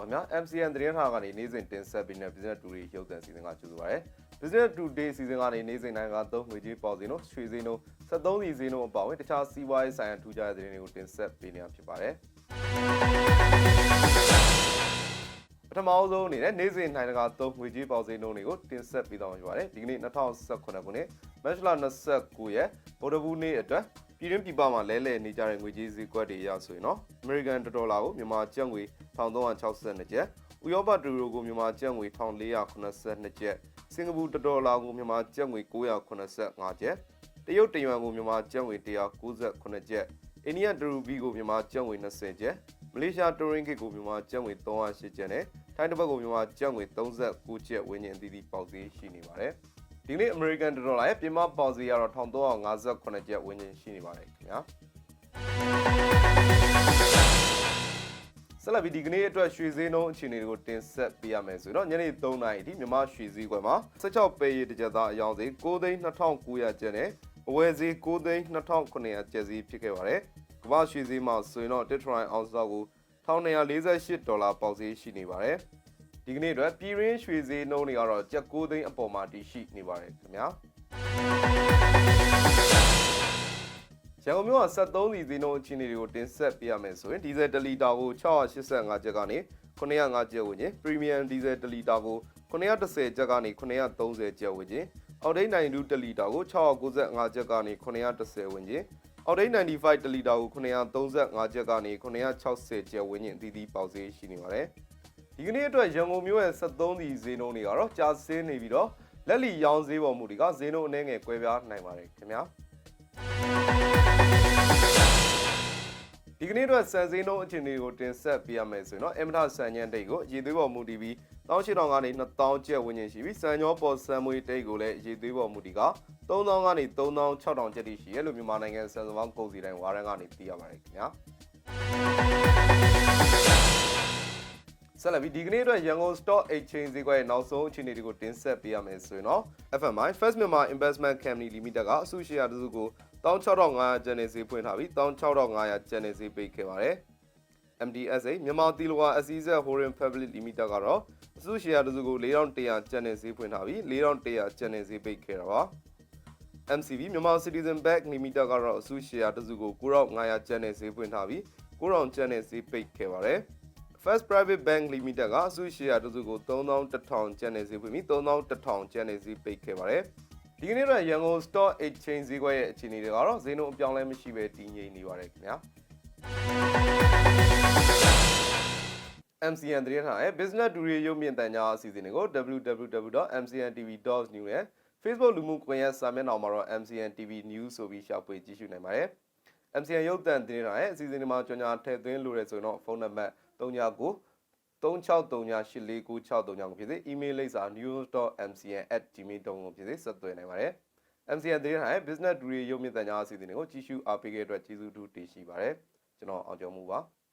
ခင်ဗျာ MCN သတင်းထားကနေနေ့စဉ်တင်ဆက်ပေးနေတဲ့ Business Today ရုပ်သံစီစဉ်ကကြိုဆိုပါရစေ Business Today စီစဉ်ကနေနေ့စဉ်နိုင်ငံသုံးငွေကြေးပေါ်စီနို့ရွှေစင်းတို့73စီစင်းတို့အပါအဝင်တခြားစီးပွားရေးဆိုင်ရာထူးခြားတဲ့သတင်းတွေကိုတင်ဆက်ပေးနေတာဖြစ်ပါတယ်ပထမအဆုံးအနေနဲ့နေ့စဉ်နိုင်ငံကသုံးငွေကြေးပေါ်စီနို့တွေကိုတင်ဆက်ပေးသွားမှာဖြစ်ပါတယ်ဒီကနေ့2018ခုနှစ်မတ်လ29ရက်ဗုဒ္ဓဘူးနေ့အတွက် ပြည်တွင်းပြည်ပမှာလဲလှယ်နေကြတဲ့ငွေကြေးဈေးကွက်တွေရဆိုရင်တော့ American ဒေါ်လာကိုမြန်မာကျပ်ငွေ1362ကျပ်ဥရောပဒူရိုကိုမြန်မာကျပ်ငွေ1482ကျပ်စင်ကာပူဒေါ်လာကိုမြန်မာကျပ်ငွေ985ကျပ်တရုတ်တယွမ်ကိုမြန်မာကျပ်ငွေ198ကျပ်အိန္ဒိယဒရူဘီကိုမြန်မာကျပ်ငွေ20ကျပ်မလေးရှားတိုရင်းဂစ်ကိုမြန်မာကျပ်ငွေ308ကျပ်နဲ့ထိုင်းတစ်ပတ်ကိုမြန်မာကျပ်ငွေ39ကျပ်ဝန်းကျင်အသီးသီးပေါက်ဈေးရှိနေပါတယ် ဒီနေ့ American ဒေါ်လာရဲ့ပြင်ပပေါက်ဈေးကတော့1358ကျပ်ဝန်းကျင်ရှိနေပါတယ်ခင်ဗျာဆက်လက်ပြီးဒီကနေ့အတွက်ရွှေစင်းနှုန်းအခြေအနေတွေကိုတင်ဆက်ပေးရမယ်ဆိုတော့ညနေ3နာရီအထိမြမရွှေစည်းကွယ်မှာ16ပဲရည်တစ်ကြက်သားအယောင်စီ9သိန်း2900ကျပ်နဲ့အဝယ်စီ9သိန်း2900ကျပ်စီဖြစ်ခဲ့ပါတယ်။ကမ္ဘာရွှေစည်းမှာဆိုရင်တော့တစ်ထရိုင်အောင်စတော့ကို1248ဒေါ်လာပေါက်ဈေးရှိနေပါတယ်။ ဒီကနေ့အတွက်ပြည်ရင်းရွှေစည်းနှုန်းတွေကတော့ကျပ်9သိန်းအပေါ်မှာတည်ရှိနေပါတယ်ခင်ဗျာ။ရန်ကုန်မြို့က73စီဈေးနှုန်းအခြေအနေတွေကိုတင်ဆက်ပေးရမယ်ဆိုရင်ဒီဇယ်1လီတာကို685ကျပ်ကနေ905ကျပ်ဝန်းကျင်ပရီမီယံဒီဇယ်1လီတာကို910ကျပ်ကနေ930ကျပ်ဝန်းကျင်အော်ဒိတ်92တလီတာကို695ကျပ်ကနေ910ဝန်းကျင်အော်ဒိတ်95တလီတာကို935ကျပ်ကနေ960ကျပ်ဝန်းကျင်အသီးသီးပေါက်ဈေးရှိနေပါတယ် ဒီကနေ့အတွက်ရန်ကုန်မြို့ရဲ့73စီဈေးနှုန်းတွေကတော့ကြာဆင်းနေပြီးတော့လက်လီရောင်းဈေးပေါ်မှုတွေကဈေးနှုန်းအနည်းငယ်ကွဲပြားနိုင်ပါတယ်ခင်ဗျာဒီကနေ့အတွက်စံစင်းနှုန်းအခြေအနေကိုတင်ဆက်ပေးရမယ်ဆိုရင်တော့အမထဆန်ညံတိတ်ကိုရေသွေးပေါ်မူတည်ပြီး18000ကနေ2000ကျပ်ဝန်းကျင်ရှိပြီးစံညောပေါ်စံမွေတိတ်ကိုလည်းရေသွေးပေါ်မူတည်က3000ကနေ3600ကျပ်တိရှိရဲလို့မြန်မာနိုင်ငံစံစပေါင်းကုန်စည်တိုင်းဝါရန်ကနေသိရပါတယ်ခင်ဗျာ ဆက်လက်ပြီးဒီကနေ့အတွက်ရန်ကုန် Stock Exchange ဈေးကွက်ရဲ့နောက်ဆုံးအခြေအနေတွေကိုတင်ဆက်ပေးရမယ်ဆိုရင်တော့ FMI First Myanmar Investment Company Limited ကအစုရှယ်ယာတစ်စုကို16500ကျန်နေဈေးဖွင့်ထားပြီး16500ကျန်နေဈေးပိတ်ခဲ့ပါတယ်။ MDSA မြန်မာတီလိုဝါအစည်းအဆက် Horin Public Limited ကတော့အစုရှယ်ယာတစ်စုကို4100ကျန်နေဈေးဖွင့်ထားပြီး4100ကျန်နေဈေးပိတ်ခဲ့တာပါ။ MCB မြန်မာ Citizen Bank Limited ကတော့အစုရှယ်ယာတစ်စုကို9500ကျန်နေဈေးဖွင့်ထားပြီး9000ကျန်နေဈေးပိတ်ခဲ့ပါတယ်။ First Private Bank Limited ကအစုရှယ်ယာတစ်စုကို3100ကျန်နေဈေးဖွင့်ပြီး3100ကျန်နေဈေးပိတ်ခဲ့ပါတယ်။ဒီကနေ့တော့ရန်ကုန် Stock Exchange ဈေးကွက်ရဲ့အခြေအနေတွေကတော့ဈေးနှုန်းအပြောင်းအလဲမရှိဘဲတည်ငြိမ်နေပါတယ်ခင်ဗျာ။ MCN သတင်းထားရဲ့ Business Today ရုပ်မြင်သံကြားအစီအစဉ်တွေကို www.mcntv.news နဲ့ Facebook လူမှုကွန်ရက်စာမျက်နှာမှာတော့ MCN TV News ဆိုပြီးရှာဖွေကြည့်ရှုနိုင်ပါတယ်။ MCN ရုပ်သံသတင်းထားရဲ့အစီအစဉ်တွေမှာကြော်ညာထည့်သွင်းလိုတဲ့ဆိုရင်တော့ဖုန်းနံပါတ် 39 3639849639ကိုဖြစ်စေ email လိပ်စာ news.mcn@gmail.com ကိုဖြစ်စေဆက်သွယ်နိုင်ပါတယ်။ MCN သတင်းထားရဲ့ Business Today ရုပ်မြင်သံကြားအစီအစဉ်တွေကိုကြည့်ရှုအားပေးခဲ့တဲ့အတွက်ကျေးဇူးတူတင်ရှိပါတယ်ကျွန်တော်အောင်ကျော်မှုပါ။